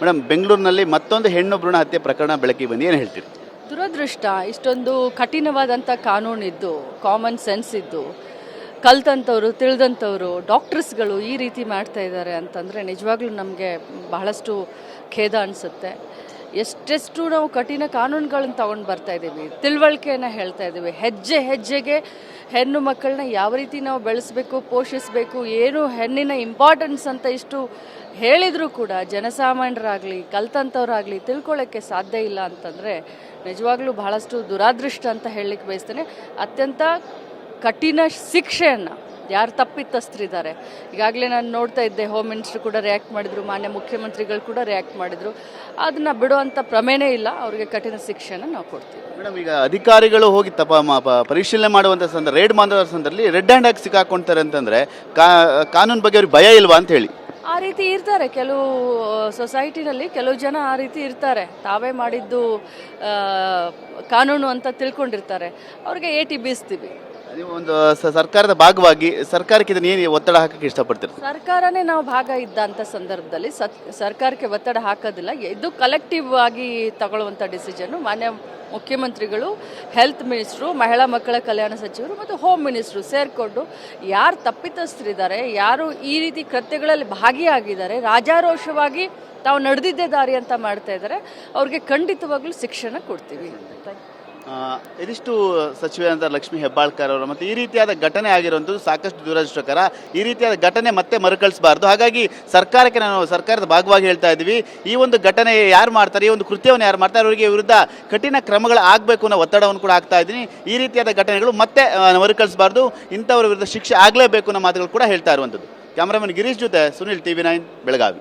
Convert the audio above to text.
Madam, ಬೆಂಗಳೂರಿನಲ್ಲಿ ಮತ್ತೊಂದು ಹೆಣ್ಣು ಭ್ರೂಣ ಹತ್ಯೆ ಪ್ರಕರಣ ಬೆಳಕಿಗೆ ಬಂದು ಏನು ಹೇಳ್ತೀರಿ? ದುರದೃಷ್ಟ, ಇಷ್ಟೊಂದು ಕಠಿಣವಾದಂಥ ಕಾನೂನಿದ್ದು ಕಾಮನ್ ಸೆನ್ಸ್ ಇದ್ದು ಕಲ್ತಂಥವ್ರು ತಿಳಿದಂಥವ್ರು ಡಾಕ್ಟರ್ಸ್ಗಳು ಈ ರೀತಿ ಮಾಡ್ತಾ ಇದ್ದಾರೆ ಅಂತಂದರೆ ನಿಜವಾಗ್ಲೂ ನಮಗೆ ಬಹಳಷ್ಟು ಖೇದ ಅನಿಸುತ್ತೆ. ಎಷ್ಟೆಷ್ಟು ನಾವು ಕಠಿಣ ಕಾನೂನುಗಳನ್ನು ತಗೊಂಡು ಬರ್ತಾ ಇದ್ದೀವಿ ತಿಳುವಳಿಕೆಯನ್ನು ಹೇಳ್ತಾ ಇದ್ದೀವಿ ಹೆಜ್ಜೆ ಹೆಜ್ಜೆಗೆ ಹೆಣ್ಣು ಮಕ್ಕಳನ್ನ ಯಾವ ರೀತಿ ನಾವು ಬೆಳೆಸಬೇಕು, ಪೋಷಿಸಬೇಕು, ಏನು ಹೆಣ್ಣಿನ ಇಂಪಾರ್ಟೆನ್ಸ್ ಅಂತ ಇಷ್ಟು ಹೇಳಿದರೂ ಕೂಡ ಜನಸಾಮಾನ್ಯರಾಗಲಿ ಕಲ್ತಂಥವ್ರಾಗಲಿ ತಿಳ್ಕೊಳ್ಳೋಕ್ಕೆ ಸಾಧ್ಯ ಇಲ್ಲ ಅಂತಂದರೆ ನಿಜವಾಗ್ಲೂ ಬಹಳಷ್ಟು ದುರಾದೃಷ್ಟ ಅಂತ ಹೇಳಲಿಕ್ಕೆ ಬಯಸ್ತೇನೆ. ಅತ್ಯಂತ ಕಠಿಣ ಶಿಕ್ಷೆಯನ್ನು ಯಾರು ತಪ್ಪಿತಸ್ಥರಿದ್ದಾರೆ. ಈಗಾಗಲೇ ನಾನು ನೋಡ್ತಾ ಇದ್ದೆ ಹೋಮ್ ಮಿನಿಸ್ಟ್ರು ಕೂಡ ರಿಯಾಕ್ಟ್ ಮಾಡಿದರು ಮಾನ್ಯ ಮುಖ್ಯಮಂತ್ರಿಗಳು ಕೂಡ ರಿಯಾಕ್ಟ್ ಮಾಡಿದರು. ಅದನ್ನು ಬಿಡುವಂಥ ಪ್ರಮೇನೇ ಇಲ್ಲ ಅವರಿಗೆ ಕಠಿಣ ಶಿಕ್ಷೆನ ನಾವು ಕೊಡ್ತೀವಿ. ಮೇಡಮ್ ಈಗ ಅಧಿಕಾರಿಗಳು ಹೋಗಿ ತಪ ಪರಿಶೀಲನೆ ಮಾಡುವಂಥ ಸಂದರ್ಭ ರೇಡ್ ಮಾಡುವ ಸಂದರ್ಭದಲ್ಲಿ ರೆಡ್ ಹ್ಯಾಂಡ್ ಆಗಿ ಸಿಕ್ಕಾಕೊಳ್ತಾರೆ ಅಂತಂದ್ರೆ ಕಾನೂನು ಬಗ್ಗೆ ಅವ್ರಿಗೆ ಭಯ ಇಲ್ವಾ ಅಂತ ಹೇಳಿ? ಆ ರೀತಿ ಇರ್ತಾರೆ ಕೆಲವು ಸೊಸೈಟಿನಲ್ಲಿ ಕೆಲವು ಜನ ಆ ರೀತಿ ಇರ್ತಾರೆ. ತಾವೇ ಮಾಡಿದ್ದು ಕಾನೂನು ಅಂತ ತಿಳ್ಕೊಂಡಿರ್ತಾರೆ. ಅವ್ರಿಗೆ ಏಟಿ ಬೀಸ್ತೀವಿ. ಒಂದು ಸರ್ಕಾರದ ಭಾಗವಾಗಿ ಸರ್ಕಾರಕ್ಕೆ ಇದನ್ನ ಏನು ಒತ್ತಡ ಹಾಕಕ್ಕೆ ಇಷ್ಟಪಡ್ತೀರಿ ಸರ್ಕಾರನೇ ನಾವು ಭಾಗ ಇದ್ದಂಥ ಸಂದರ್ಭದಲ್ಲಿ ಸತ್ ಸರ್ಕಾರಕ್ಕೆ ಒತ್ತಡ ಹಾಕೋದಿಲ್ಲ. ಇದು ಕಲೆಕ್ಟಿವ್ ಆಗಿ ತಗೊಳ್ಳುವಂಥ ಡಿಸಿಷನ್ನು ಮಾನ್ಯ ಮುಖ್ಯಮಂತ್ರಿಗಳು ಹೆಲ್ತ್ ಮಿನಿಸ್ಟ್ರು ಮಹಿಳಾ ಮಕ್ಕಳ ಕಲ್ಯಾಣ ಸಚಿವರು ಮತ್ತು ಹೋಮ್ ಮಿನಿಸ್ಟ್ರು ಸೇರಿಕೊಂಡು ಯಾರು ತಪ್ಪಿತಸ್ಥರಿದ್ದಾರೆ, ಯಾರು ಈ ರೀತಿ ಕೃತ್ಯಗಳಲ್ಲಿ ಭಾಗಿಯಾಗಿದ್ದಾರೆ, ರಾಜಾರೋಷವಾಗಿ ತಾವು ನಡೆದಿದ್ದೇ ದಾರಿ ಅಂತ ಮಾಡ್ತಾ ಇದ್ದಾರೆ, ಅವ್ರಿಗೆ ಖಂಡಿತವಾಗ್ಲೂ ಶಿಕ್ಷಣ ಕೊಡ್ತೀವಿ. ಇದಿಷ್ಟು ಸಚಿವೆ ಅಂತ ಲಕ್ಷ್ಮೀ ಹೆಬ್ಬಾಳ್ಕರ್ ಅವರು ಮತ್ತು ಈ ರೀತಿಯಾದ ಘಟನೆ ಆಗಿರುವಂಥದ್ದು ಸಾಕಷ್ಟು ದುರದೃಷ್ಟಕರ. ಈ ರೀತಿಯಾದ ಘಟನೆ ಮತ್ತೆ ಮರುಕಳಿಸಬಾರ್ದು. ಹಾಗಾಗಿ ಸರ್ಕಾರಕ್ಕೆ ನಾನು, ಸರ್ಕಾರದ ಭಾಗವಾಗಿ ಹೇಳ್ತಾ ಇದ್ದೀವಿ. ಈ ಒಂದು ಘಟನೆ ಯಾರು ಮಾಡ್ತಾರೆ, ಈ ಒಂದು ಕೃತ್ಯವನ್ನು ಯಾರು ಮಾಡ್ತಾರೆ, ಅವರಿಗೆ ವಿರುದ್ಧ ಕಠಿಣ ಕ್ರಮಗಳು ಆಗಬೇಕು ಅನ್ನೋ ಒತ್ತಡವನ್ನು ಕೂಡ ಆಗ್ತಾ ಇದ್ದೀನಿ. ಈ ರೀತಿಯಾದ ಘಟನೆಗಳು ಮತ್ತೆ ಮರುಕಳಿಸಬಾರ್ದು. ಇಂಥವರ ವಿರುದ್ಧ ಶಿಕ್ಷೆ ಆಗಲೇಬೇಕು ಅನ್ನೋ ಮಾತುಗಳು ಕೂಡ ಹೇಳ್ತಾ ಇರುವಂಥದ್ದು. ಕ್ಯಾಮ್ರಾಮನ್ ಗಿರೀಶ್ ಜೊತೆ Sunil T V nine, Belagavi.